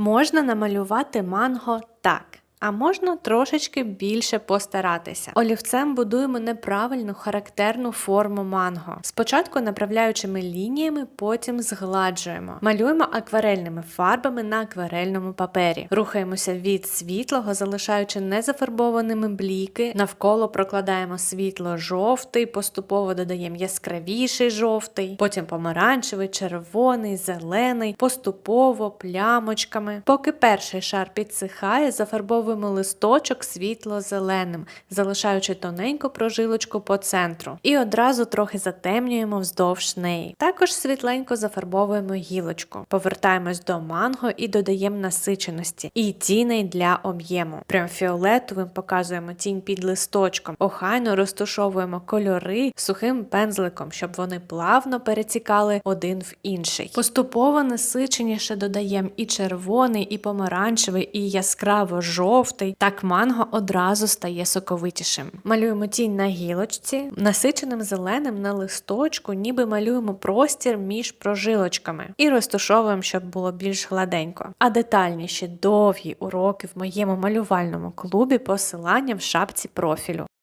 Можна намалювати манго так. А можна трошечки більше постаратися. Олівцем будуємо неправильну характерну форму манго. Спочатку направляючими лініями, потім згладжуємо. Малюємо акварельними фарбами на акварельному папері. Рухаємося від світлого, залишаючи незафарбованими бліки. Навколо прокладаємо світло жовтий, поступово додаємо яскравіший жовтий, потім помаранчевий, червоний, зелений, поступово плямочками. Поки перший шар підсихає, зафарбовуємо листочок світло-зеленим, залишаючи тоненьку прожилочку по центру. І одразу трохи затемнюємо вздовж неї. Також світленько зафарбовуємо гілочку. Повертаємось до манго і додаємо насиченості і тіней для об'єму. Прям фіолетовим показуємо тінь під листочком. Охайно розтушовуємо кольори сухим пензликом, щоб вони плавно перетікали один в інший. Поступово насиченіше додаємо і червоний, і помаранчевий, і яскраво жовтий. Так манго одразу стає соковитішим. Малюємо тінь на гілочці, насиченим зеленим на листочку, ніби малюємо простір між прожилочками і розташовуємо, щоб було більш гладенько. А детальніші довгі уроки в моєму малювальному клубі посилання в шапці профілю.